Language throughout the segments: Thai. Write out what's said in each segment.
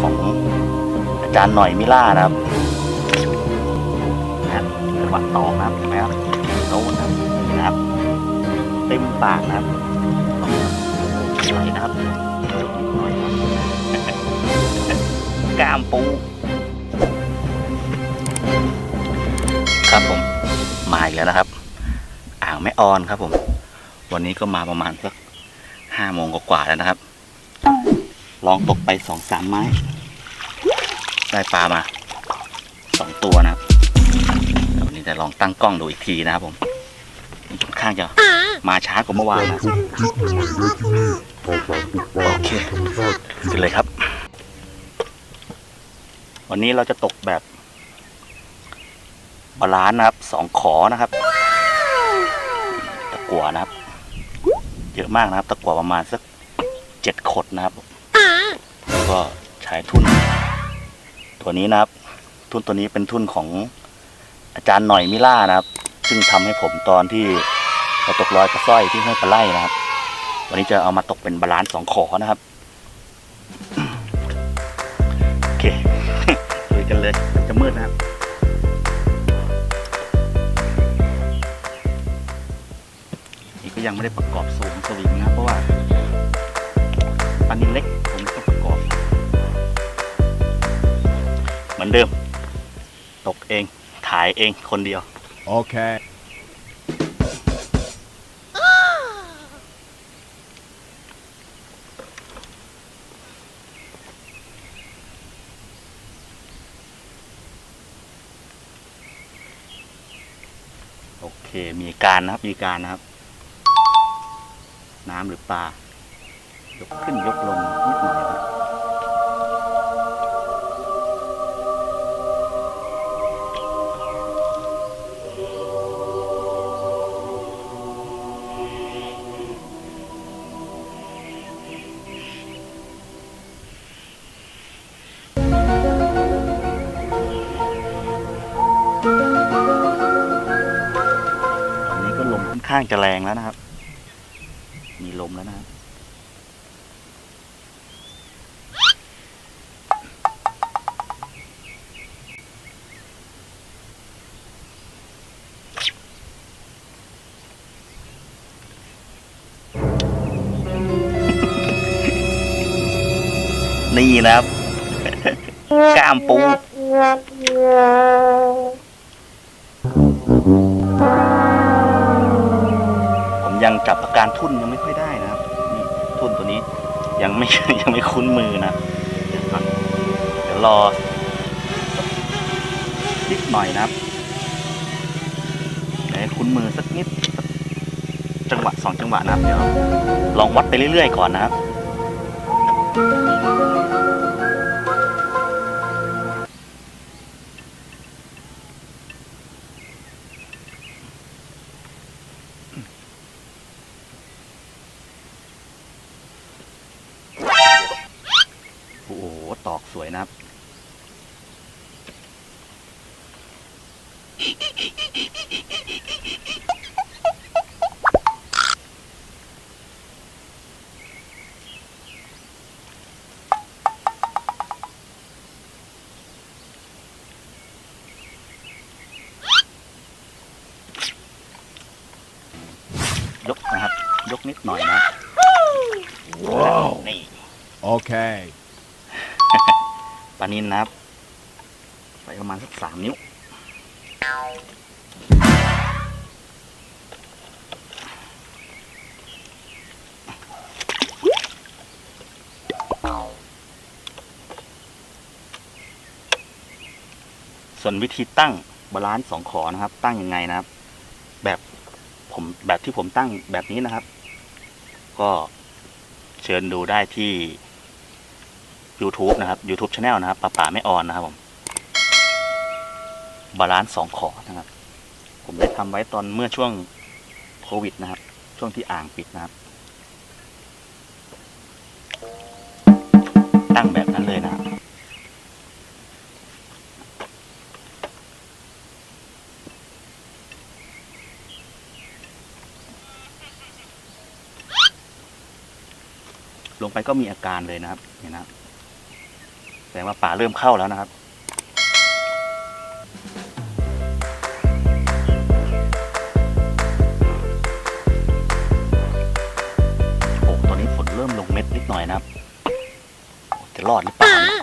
ของอาจารย์หน่อยมิล่านะครับนะครับจังหวะตอกนะครับเห็นไหมครับโน้นนะครับนี่นะครับ เต็มปากนะครับไหลนะครับหน่อยครับกล้ามปูครับผมมาอีกแล้วนะครับ อ่างแม่ออนครับผม วันนี้ก็มาประมาณสักห้าโมงกว่าๆแล้วนะครับ ลองตกไปสองสามไม้ ได้ปลามาสองตัวนะครับเดี๋ยววันนี้จะลองตั้งกล้องดูอีกทีนะครับผมนี่ค่อนข้างจะมาช้ากว่าเมื่อวานนะโอเคขึ้นเลยครับ วันนี้เราจะตกแบบบาลานซ์นะครับสองขอนะครับ ตะกั่วนะครับ เยอะมากนะครับ ตะกั่วประมาณสักเจ็ดขดนะครับแล้ว ก็ใช้ทุ่น ตัวนี้นะครับ ทุ่นตัวนี้เป็นทุ่นของอาจารย์หน่อยมิล่านะครับ ซึ่งทำให้ผมตอนที่เราตกลอยปลาสร้อยที่ห้วยปลาไล่นะครับ วันนี้จะเอามาตกเป็นบาลานซ์สองขอนะครับโอเคลุยกันเลยจะมืดนะครับนี่ก็ยังไม่ได้ประกอบสูงสวิงนะเพราะว่าปันนินเล็ก เหมือนเดิม ตกเองถ่ายเองคนเดียว Okay. โอเคมีการนะครับมีการนะครับ น้ำหรือปลายกขึ้นยกลง ข้างจะแรงแล้วนะครับ มีลมแล้วนะครับนี่นะครับกล้ามปู การทุ่นยังไม่ค่อยได้นะครับนี่ทุ่นตัวนี้ยังไม่ยังไม่คุ้นมือนะเดี๋ยวก่อนเดี๋ยวรอนิดหน่อยนะครับเดี๋ยวคุ้นมือสักนิดสักจังหวะสองจังหวะนะครับเดี๋ยวลองวัดไปเรื่อยๆก่อนนะครับ นินนะครับไปประมาณสักสามนิ้ว ส่วนวิธีตั้งบาลานซ์สองขอนะครับ ตั้งยังไงนะครับ แบบผมแบบที่ผมตั้งแบบนี้นะครับ ก็เชิญดูได้ที่ YouTube นะครับ YouTube Channel นะครับป่าป่าไม่ออนนะครับผมบาลานซ์สองขอนะครับ ผมได้ทำไว้ตอนเมื่อช่วงโควิดนะครับ ช่วงที่อ่างปิดนะครับ ตั้งแบบนั้นเลยนะครับลงไปก็มีอาการเลยนะครับเห็นนะครับ แสดงว่าป่าเริ่มเข้าแล้วนะครับ โอ้ตอนนี้ฝนเริ่มลงเม็ดนิดหน่อยนะครับ จะรอดหรือเปล่าเนี่ย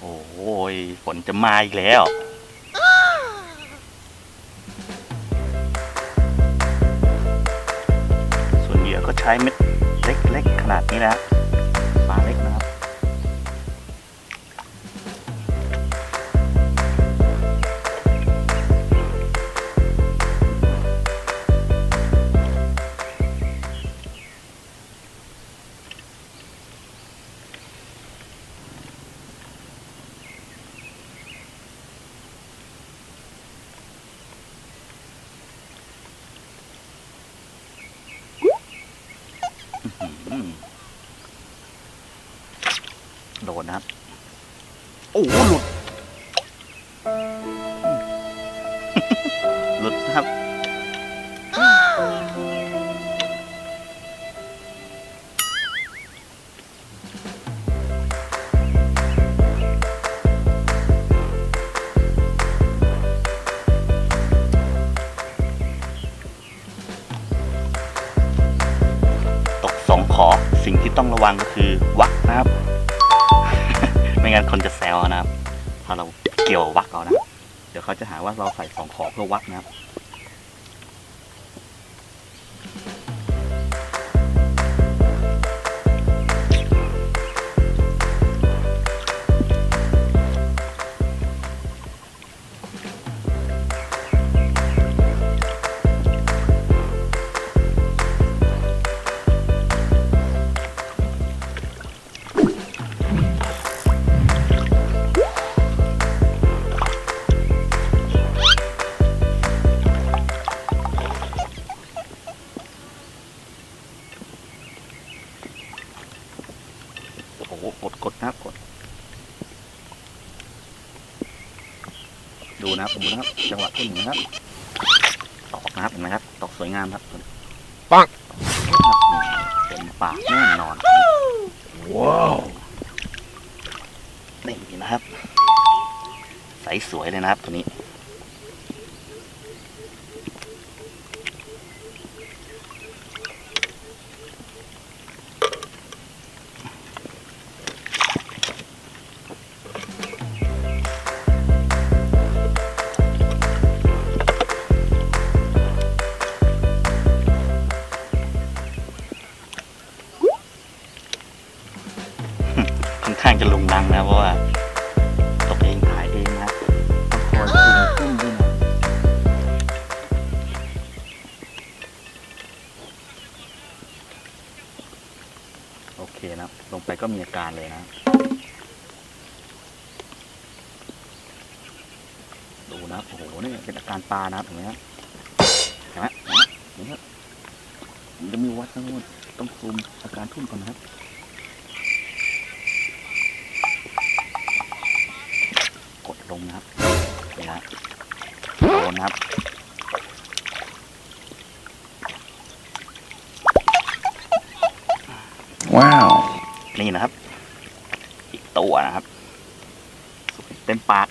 โอ้ยฝนจะ มาอีกแล้ว ส่วนเหยื่อก็ใช้เม็ดเล็กๆขนาดนี้นะ หลุดนะครับ ตกสองขอสิ่งที่ต้องระวังก็คือวักนะครับ ไม่งั้นคนจะแซวนะครับ เขาจะหาว่าเราใส่ของขอเพื่อวัดนะครับ ขึ้นนะครับตอกนะครับเห็นไหมครับตอกสวยงามครับปังเต็มปากแน่นอน Whoa. นี่นะครับ ใสสวยเลยนะครับตัวนี้ค่อน มีอาการเลยนะ ดูนะ โอ้โห นี่เป็นอาการปลานะครับเห็นไหมครับเห็นไหมเห็นไหมมันจะมีวัดทั้งหมดต้องซูมอาการทุ่นก่อนนะครับกดลงนะครับนี่นะโดนนะครับ Wow. นี่นะครับ อีกตัวนะครับ เต็ มปาก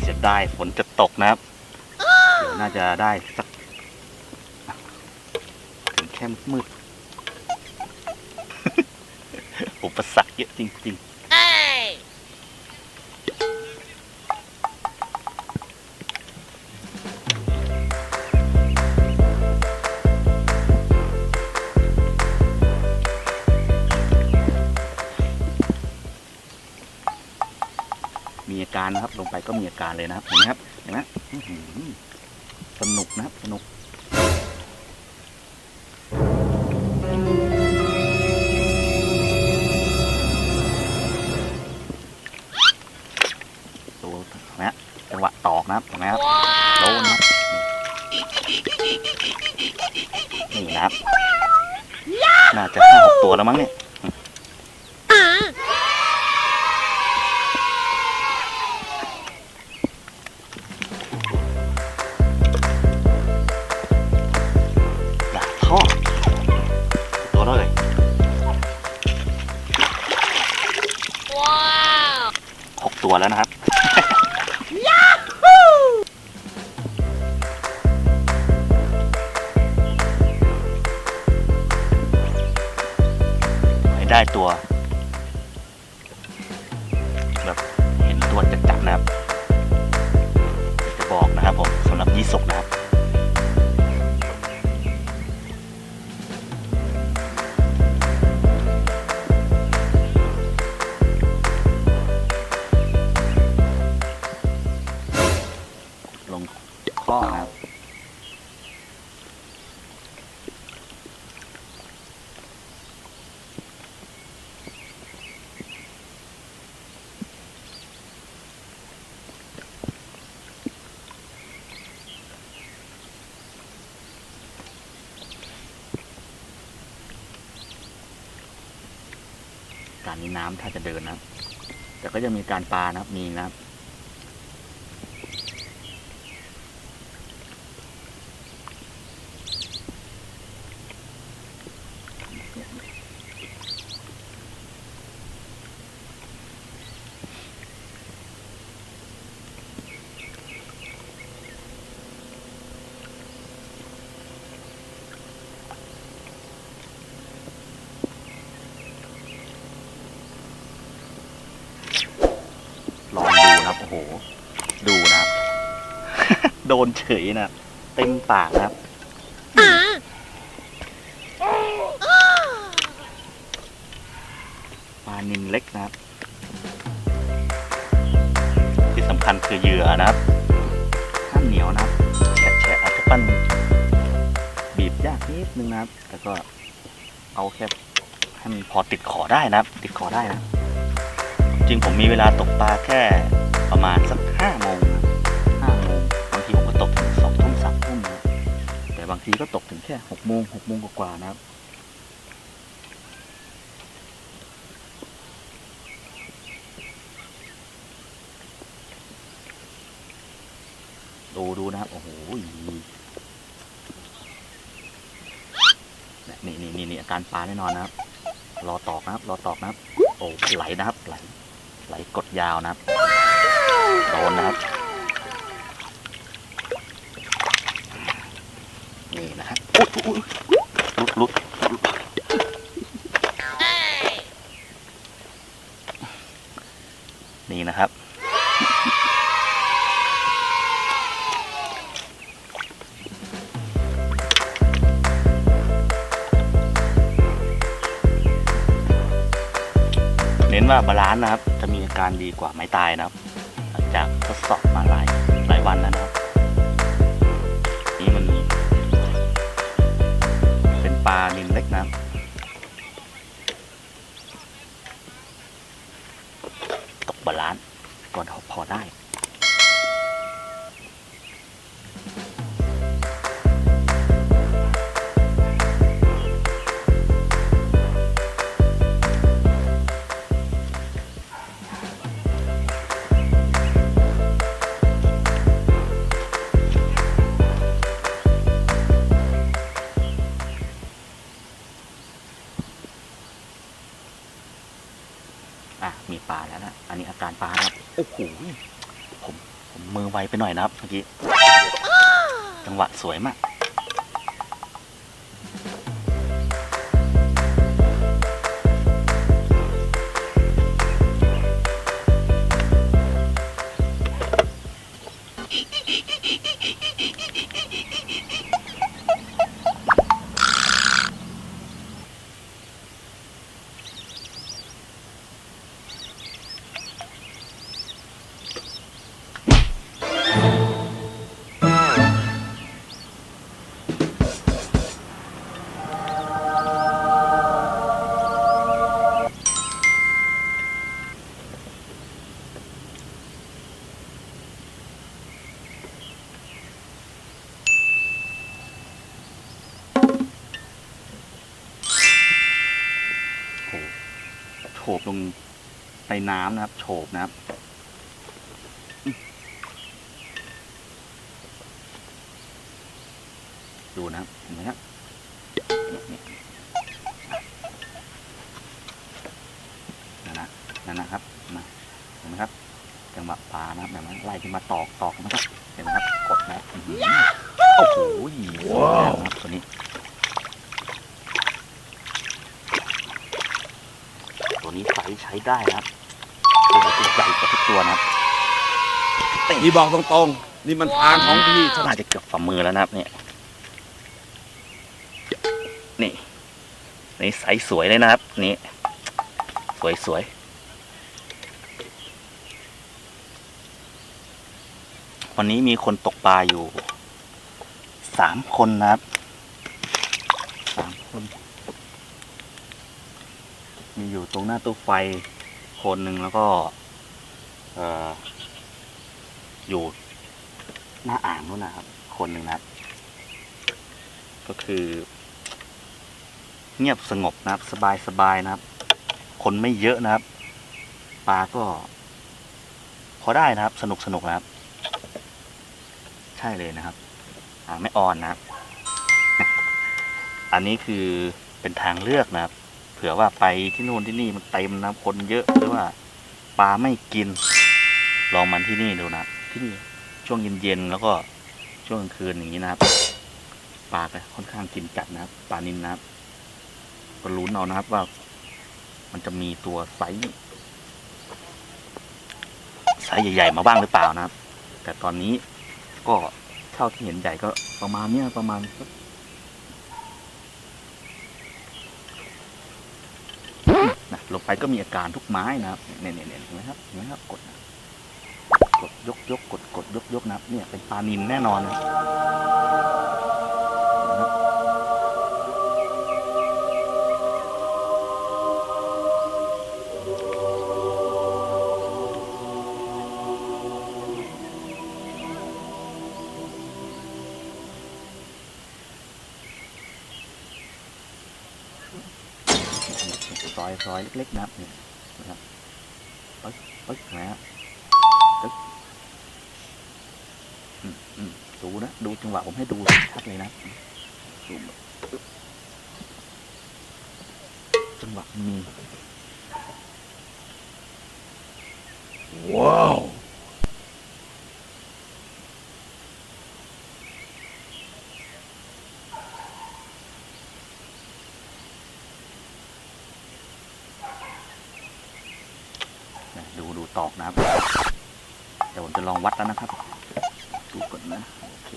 เสียดายฝนจะตกนะครับเดี๋ยวน่าจะได้สักถึงแค่มืด อุปสรรคเยอะจริง ๆ ก็มีอาการเลยนะครับเห็นไหมครับเห็นไหมสนุกนะครับสนุกดูนะจังหวะตอกนะครับเห็นไหมครับโดนนะนี่นะครับน่าจะห้าหกตัวแล้วมั้งเนี่ย ได้ตัว แบบเห็นตัวจัดๆนะครับจะบอกนะครับผมสำหรับยี่สกนะครับ การนี้น้ำถ้าจะเดินนะ แต่ก็จะมีการปลานะครับมีนะครับ ลองดูนะครับ โอ้โห ดูนะครับ โด นเฉยนะครับเต็มปากนะครับปลานินเล็กนะครับ ที่สำคัญคือเหยื่อนะครับห้ามเหนียวนะครับแฉะแฉะอาจจะปั้นบีบยากนิดนึงนะครับแต่ก็เอาแค่ให้มันพอติดขอได้นะครับ ติดขอได้นะ จริงผมมีเวลาตกปลาแค่ประมาณสักห้าโมงางทีก็ตกถึงแค่หกโมงหกโมงกว่าๆนะครับ ดูดูนะครับ โอ้โหนี่นี่นี่นี่อาการปลาแน่นอนนะครับ รอตอกนะครับ รอตอกนะครับ โอ้ไหลนะครับ ไหล ไหลกดยาวนะครับ โดนนะครับ นี่นะฮะอุ๊ยอุ๊ยอุ๊ย ลุกลุกนี่นะครับ เน้นว่าบาลานซ์นะครับ จะมีอาการดีกว่าไม้ตายนะครับหลังจากทดสอบมาหลายหลายวันแล้วนะครับ เป็ โอ้โหผมผมมือไวไปหน่อยนะครับเมื่อกี้จังหวะสวยมาก บลงในน้ำนะครับ โฉบนะครับอืมดูนะครับเห็นไหมครับนี่นั่นนะนั่นนะครับนะเห็นไหมครับจังหวะปลานะครับแบบนั้นไล่ขึ้นมาตอกตอกนะครับเห็นไหมครับกดนะอื้อหือโอ้โหสวยงามครับตัวนี้ ตัวนี้ไซส์ใช้ได้นะครับตัวนี้ใหญ่กว่าทุกตัวนะครับพี่บอกตรงๆ นี่มันทางของพี่น่าจะเกือบฝ่ามือแล้วนะครับ เนี่ย นี่นี่ไซส์สวยเลยนะครับ นี่ สวยสวยวันนี้มีคนตกปลาอยู่สามคนนะครับสามคน มี อยู่ตรงหน้าตู้ไฟคนหนึ่งแล้วก็ออยู่หน้าอ่างนู่นนะครับ คนหนึ่งนะครับ ก็คือ เงียบสงบนะครับ สบายสบายนะครับ คนไม่เยอะนะครับ ปลาก็พอได้นะครับ สนุกสนุกนะครับ ใช่เลยนะครับ อ่าไม่อ่อนนะครับ อันนี้คือเป็นทางเลือกนะครับ เผื่อว่าไปที่นู่นที่นี่มันเต็มนะคนเยอะหรือว่าปลาไม่กิน ลองมันที่นี่ดูนะที่นี่ช่วงเย็นๆแล้วก็ช่วงกลางคืนอย่างนี้นะครับปลาค่อนข้างกินจัดนะครับปลานินนะครับก็ลุ้นเอานะครับว่า มันจะมีตัวไซส์ไซส์ใหญ่ ๆ มาบ้างหรือเปล่านะครับ แต่ตอนนี้ก็เท่าที่เห็นใหญ่ก็ประมาณเนี้ยประมาณสัก นะ ลงไปก็มีอาการทุกไม้นะครับเนี่ยเนี่ยเห็นไหมครับเห็นไหมครับกดกดยกยกกดกดยกยกนะครับเนี่ยเป็นปลานินแน่นอนนะ อยเล็กๆนะครับเนี่ยนะครับปึ๊กปึ๊กนะฮะปึ๊กอืมอืมดูนะ ดูจังหวะผมให้ดูชัดเลยนะดูจังหวะมี ว้าว นะดูดูตอกนะครับ เดี๋ยวผม จะลองวัดแล้วนะครับ ดูก่อนนะโอเค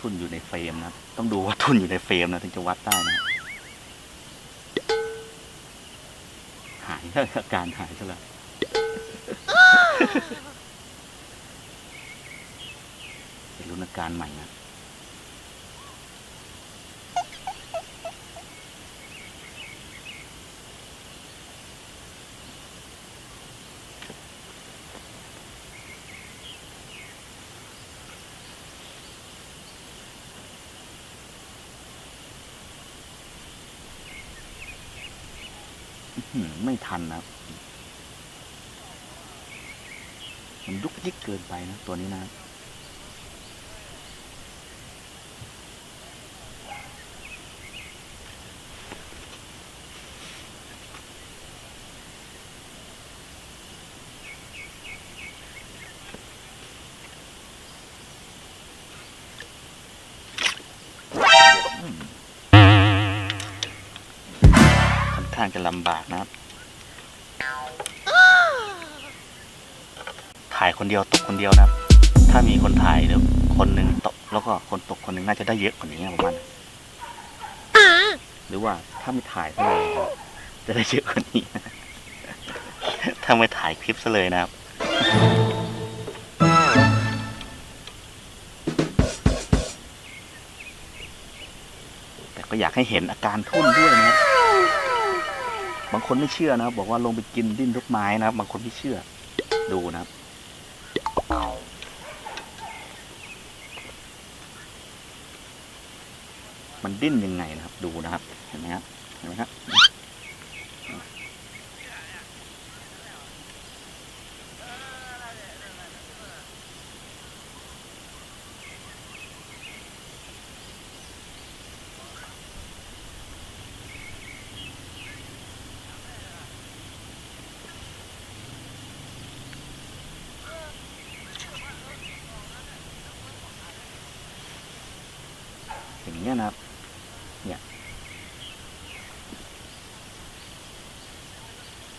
ทุนอยู่ในเฟรมนะครับต้องดูว่าทุนอยู่ในเฟรมนะถึงจะวัดได้นะครับหายอาการหายซะแล้วเป็นรุ่นอาการใหม่นะ ไม่ทันนะมันยุกยิกเกินไปนะตัวนี้นะ ข้างจะลำบากนะครับถ่ายคนเดียวตกคนเดียวนะครับ ถ้ามีคนถ่ายเดี๋ยวคนหนึ่งตก แล้วก็คนตกคนหนึ่งน่าจะได้เยอะกว่านี้ประมาณหรือว่าถ้าไม่ถ่ายเลยนะครับจะได้เยอะกว่านี้ถ้าไม่ถ่ายคลิปซะเลยนะครับแต่ก็อยากให้เห็นอาการทุ่นด้วยนะครับ บางคนไม่เชื่อนะครับบอกว่าลงไปกินดิ้นทุกไม้นะครับ บางคนไม่เชื่อ ดูนะครับมันดิ้นยังไงนะครับ ดูนะครับ เห็นไหมครับเห็นไหมครับ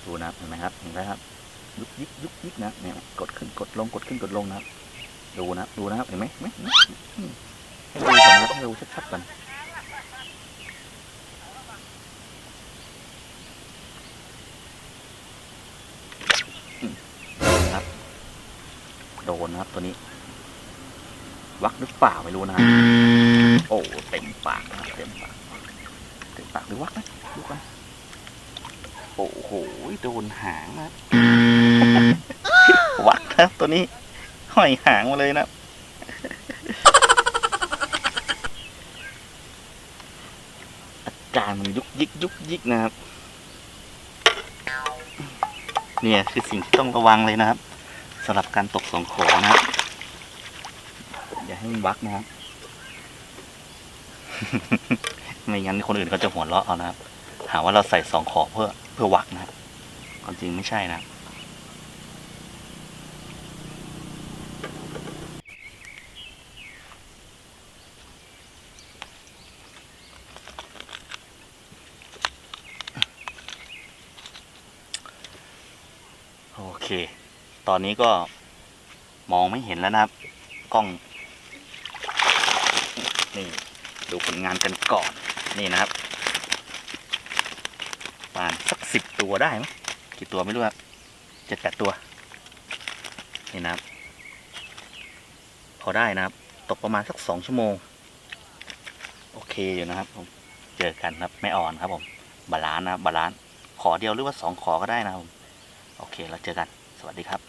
ดูนะครับเห็นไหมครับเห็นไหมครับยุกยิกยุกยิกนะเนี่ยกดขึ้นกดลงกดขึ้นกดลงนะครับดูนะดูนะครับเห็นไหมไหมนไหมอืมให้ดูก่อนนะให้ดูชัดๆก่อนนะครับโดนนะครับตัวนี้ วักหรือเปล่าไม่รู้นะโอ้เต็มปากนะเต็มปากเต็มปากหรือวักนะดูกัน โอ้โหโดนหางนะวักครับตัวนี้ห้อยหางมาเลยนะ อาการมันยุกยิกยุกยิกนะครับ เนี่ยคือสิ่งที่ต้องระวังเลยนะครับสำหรับการตกสองขอนะครับ อย่าให้มันวักนะครับ ไม่งั้นคนอื่นเขาจะหัวเราะเอานะครับ หาว่าเราใส่สองขอเพื่อ พื่อวักนะครับความจริงไม่ใช่นะโอเค ตอนนี้ก็มองไม่เห็นแล้วนะครับ กล้อง นี่ ดูผลงานกันก่อน นี่นะครับ มาณสักสิบตัวได้ไหมกี่ตัวไม่รู้ครับเจ็ดแปดตัว นี่นะครับ พอได้นะครับ ตกประมาณสักสองชั่วโมง โอเคอยู่นะครับผมเจอกันครับไม่อ่อนครับผม บาลานซ์นะครับบาลานซ์ขอเดียวหรือว่าสองขอก็ได้นะครับผมโอเค แล้วเจอกัน สวัสดีครับ